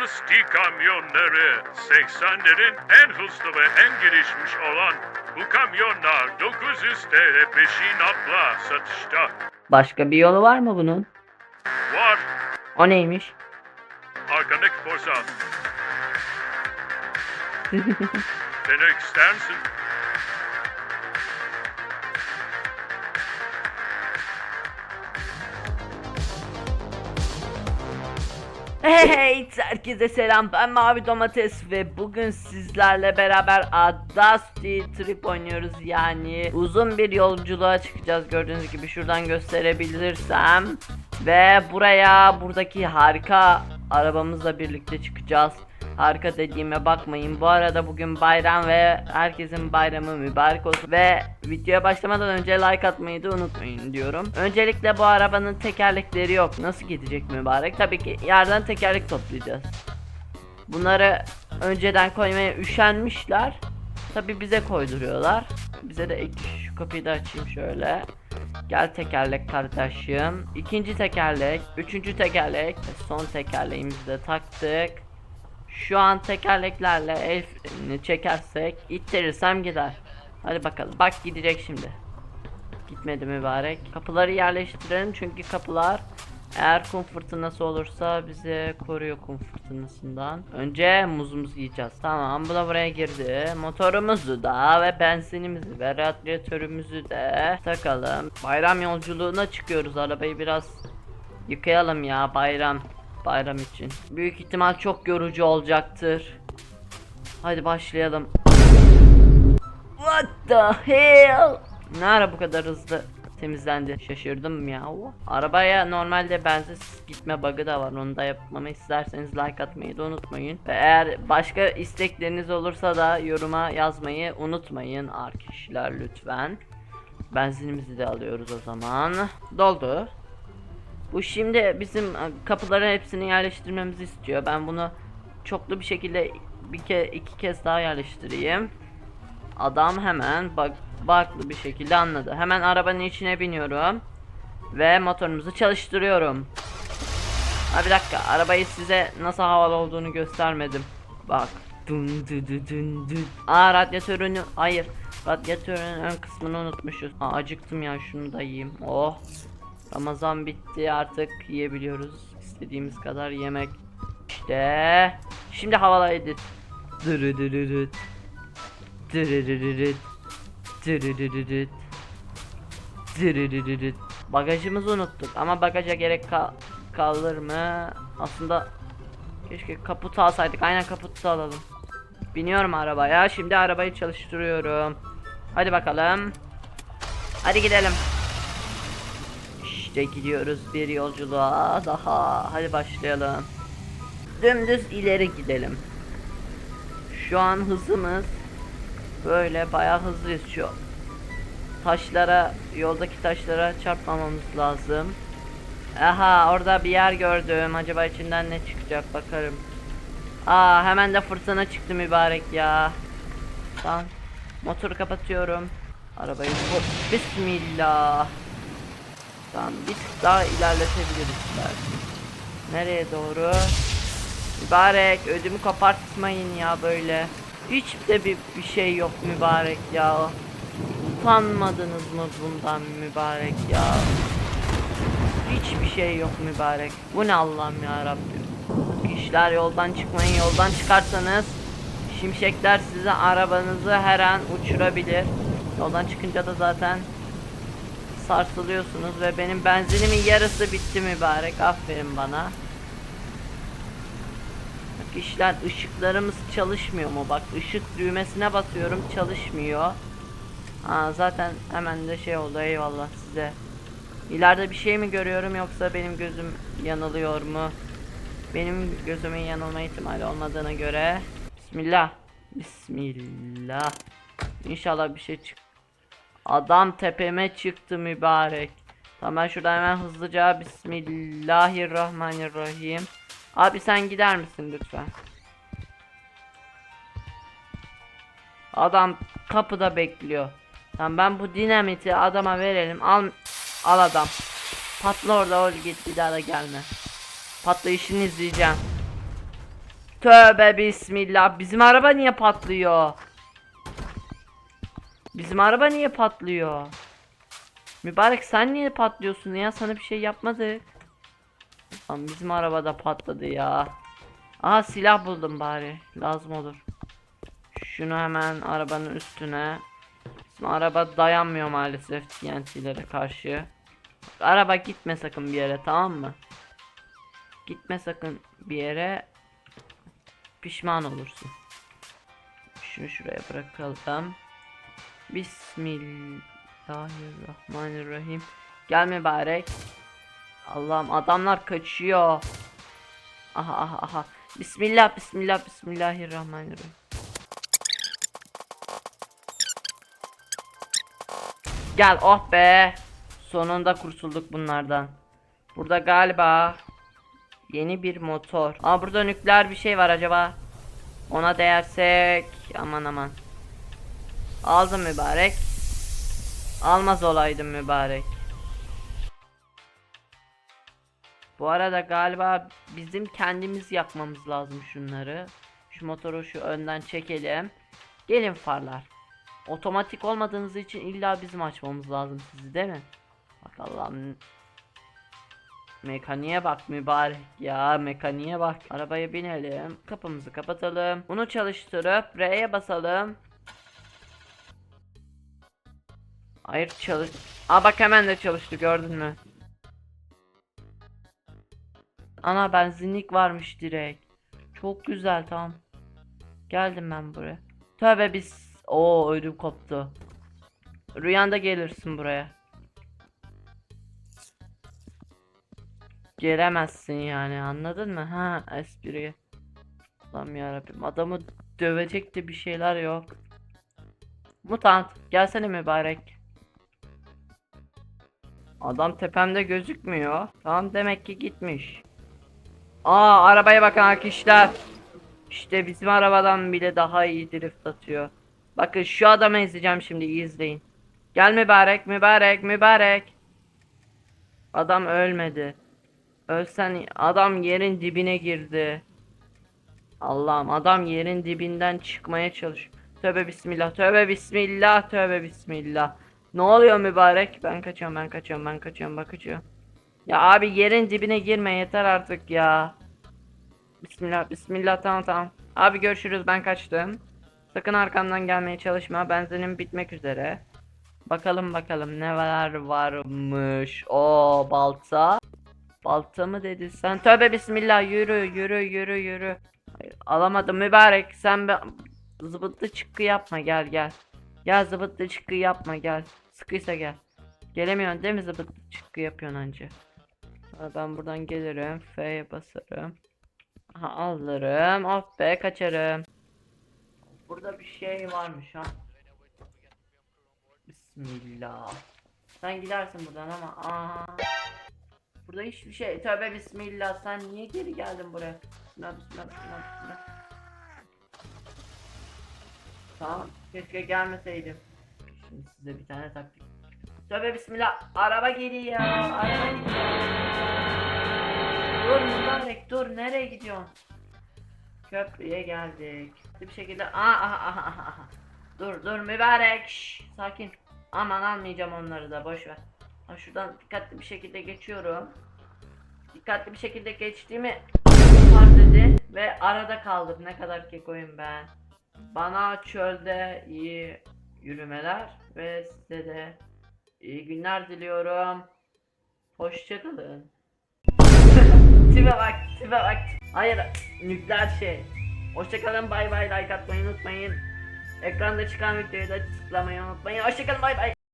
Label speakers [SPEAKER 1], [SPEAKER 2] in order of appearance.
[SPEAKER 1] Dynasty kamyonları 80'lerin en hızlı ve en gelişmiş olan bu kamyonlar 900 TL peşinatla satışta.
[SPEAKER 2] Başka bir yolu var mı bunun?
[SPEAKER 1] Var
[SPEAKER 2] O neymiş?
[SPEAKER 1] arkandaki forsa. Denemek ister misin?
[SPEAKER 2] Hey herkese selam. Ben Mavi Domates ve bugün sizlerle beraber Audacity Trip oynuyoruz. Yani uzun bir yolculuğa çıkacağız. Gördüğünüz gibi şuradan gösterebilirsem. Ve buraya buradaki harika arabamızla birlikte çıkacağız harika dediğime bakmayın. Bu arada bugün bayram ve herkesin bayramı mübarek olsun. Ve videoya başlamadan önce like atmayı da unutmayın diyorum. Öncelikle bu arabanın tekerlekleri yok. Nasıl gidecek mübarek? Tabii ki yerden tekerlek toplayacağız. Bunları önceden koymaya üşenmişler. Tabii bize koyduruyorlar. Bize de ek şu kapıyı da açayım şöyle. Gel tekerlek kardeşim. İkinci tekerlek, üçüncü tekerlek, son tekerleğimizi de taktık. Şu an tekerleklerle el çekersek ittirirsem gider. Hadi bakalım. Bak gidecek şimdi. Gitmedi mübarek. Kapıları yerleştirelim çünkü kapılar eğer kum fırtınası olursa bizi koruyor kum fırtınasından. Önce muzumuzu yiyeceğiz. Tamam bu da buraya girdi. Motorumuzu da ve benzinimizi ve radyatörümüzü de takalım. Bayram yolculuğuna çıkıyoruz. Arabayı biraz yıkayalım ya bayram. Bayram için. Büyük ihtimal çok yorucu olacaktır. Hadi başlayalım. What the hell? Ne ara bu kadar hızlı temizlendi? Şaşırdım ya. Arabaya normalde benzinsiz gitme bug'ı da var. Onu da yapmamı isterseniz like atmayı da unutmayın. Ve eğer başka istekleriniz olursa da yoruma yazmayı unutmayın arkadaşlar lütfen. Benzinimizi de alıyoruz o zaman. Doldu. Bu şimdi bizim e, kapıların hepsini yerleştirmemizi istiyor. Ben bunu çoklu bir şekilde bir ke iki kez daha yerleştireyim. Adam hemen bak baklı bir şekilde anladı. Hemen arabanın içine biniyorum ve motorumuzu çalıştırıyorum. Ha bir dakika arabayı size nasıl havalı olduğunu göstermedim. Bak. Dun dun dun dun dun. Aa radyatörünü hayır. Radyatörün ön kısmını unutmuşuz. Aa, acıktım ya şunu da yiyeyim. Oh. Ramazan bitti artık yiyebiliyoruz. İstediğimiz kadar yemek. İşte. Şimdi havalı edit. Bagajımızı unuttuk ama bagaja gerek kal mı? Aslında keşke kaputu alsaydık. Aynen kaputu alalım. Biniyorum arabaya. Şimdi arabayı çalıştırıyorum. Hadi bakalım. Hadi gidelim. İşte gidiyoruz bir yolculuğa daha. Hadi başlayalım. Dümdüz ileri gidelim. Şu an hızımız böyle bayağı hızlıyız şu. Taşlara, yoldaki taşlara çarpmamamız lazım. Aha orada bir yer gördüm. Acaba içinden ne çıkacak bakarım. Aa hemen de fırtına çıktı mübarek ya. Tamam. Motoru kapatıyorum. Arabayı hop. Bismillah. Tamam bir tık daha ilerletebiliriz belki. Nereye doğru? Mübarek ödümü kopartmayın ya böyle. Hiç de bir, bir şey yok mübarek ya. Utanmadınız mı bundan mübarek ya? Hiçbir şey yok mübarek. Bu ne Allah'ım ya Rabbim. İşler yoldan çıkmayın. Yoldan çıkarsanız şimşekler size arabanızı her an uçurabilir. Yoldan çıkınca da zaten sarsılıyorsunuz ve benim benzinimin yarısı bitti mübarek. Aferin bana. Bak işler ışıklarımız çalışmıyor mu? Bak ışık düğmesine basıyorum çalışmıyor. Aa, zaten hemen de şey oldu eyvallah size. İleride bir şey mi görüyorum yoksa benim gözüm yanılıyor mu? Benim gözümün yanılma ihtimali olmadığına göre Bismillah Bismillah İnşallah bir şey çık Adam tepeme çıktı mübarek. Tamam ben şuradan hemen hızlıca Bismillahirrahmanirrahim. Abi sen gider misin lütfen? Adam kapıda bekliyor. Tamam ben bu dinamiti adama verelim. Al Al adam. Patla orada ol git bir daha da gelme. Patlayışını izleyeceğim. Tövbe bismillah. Bizim araba niye patlıyor? Bizim araba niye patlıyor? Mübarek sen niye patlıyorsun ya? Sana bir şey yapmadık. Lan bizim araba da patladı ya. Aha silah buldum bari. Lazım olur. Şunu hemen arabanın üstüne. Bizim araba dayanmıyor maalesef TNT'lere karşı. Araba gitme sakın bir yere tamam mı? Gitme sakın bir yere. Pişman olursun. Şunu şuraya bırakalım. Bismillahirrahmanirrahim. Gel mübarek. Allah'ım adamlar kaçıyor. Aha aha aha. Bismillah bismillah bismillahirrahmanirrahim. Gel oh be. Sonunda kurtulduk bunlardan. Burada galiba yeni bir motor. Aa burada nükleer bir şey var acaba. Ona değersek aman aman. Aldım mübarek. Almaz olaydım mübarek. Bu arada galiba bizim kendimiz yakmamız lazım şunları. Şu motoru şu önden çekelim. Gelin farlar. Otomatik olmadığınız için illa bizim açmamız lazım sizi değil mi? Bak Allah'ım. Mekaniğe bak mübarek ya mekaniğe bak. Arabaya binelim. Kapımızı kapatalım. Bunu çalıştırıp R'ye basalım. Hayır çalış. Aa bak hemen de çalıştı gördün mü? Ana benzinlik varmış direkt. Çok güzel tamam. Geldim ben buraya. Tövbe biz. Oo ödüm koptu. Rüyanda gelirsin buraya. Gelemezsin yani anladın mı? Ha espri. Allah'ım yarabbim adamı dövecek de bir şeyler yok. Mutant gelsene mübarek. Adam tepemde gözükmüyor. Tamam demek ki gitmiş. Aa arabaya bakın arkadaşlar. İşte bizim arabadan bile daha iyi drift atıyor. Bakın şu adamı izleyeceğim şimdi izleyin. Gel mübarek mübarek mübarek. Adam ölmedi. Ölsen adam yerin dibine girdi. Allah'ım adam yerin dibinden çıkmaya çalış. Tövbe bismillah tövbe bismillah tövbe bismillah. Ne oluyor mübarek? Ben kaçıyorum ben kaçıyorum ben kaçıyorum bak kaçıyorum. Ya abi yerin dibine girme yeter artık ya. Bismillah bismillah tamam tamam. Abi görüşürüz ben kaçtım. Sakın arkamdan gelmeye çalışma benzinim bitmek üzere. Bakalım bakalım ne var varmış. O balta. Balta mı dedi sen? Tövbe bismillah yürü yürü yürü yürü. Hayır, alamadım mübarek sen be zıbıtlı çıkkı yapma gel gel. Gel zıbıtlı çıkkı yapma gel. Sıkıysa gel. Gelemiyorsun değil mi zıbıtlı çıkkı yapıyorsun anca. Ben buradan gelirim. F'ye basarım. Aha alırım. Of be kaçarım. Burada bir şey varmış ha. Bismillah. Sen gidersin buradan ama aa. Burada hiçbir şey. Tövbe bismillah. Sen niye geri geldin buraya? Bismillah bismillah bismillah. bismillah. Tamam. Keşke gelmeseydim. Şimdi size bir tane taktik. Tövbe bismillah. Araba geliyor. Araba gidiyor. Dur mübarek dur. Nereye gidiyorsun? Köprüye geldik. Bir şekilde aha aha aha aha. Dur dur mübarek. Şş, sakin. Aman almayacağım onları da boş ver. Ha, şuradan dikkatli bir şekilde geçiyorum. Dikkatli bir şekilde geçtiğimi fark edin ve arada kaldım. Ne kadar kekoyum ben. Bana çölde iyi yürümeler ve size de iyi günler diliyorum. Hoşçakalın. tipe bak, tipe bak. Hayır, nükleer şey. Hoşçakalın, bay bay, like atmayı unutmayın. Ekranda çıkan videoyu da tıklamayı unutmayın. Hoşçakalın, bay bay.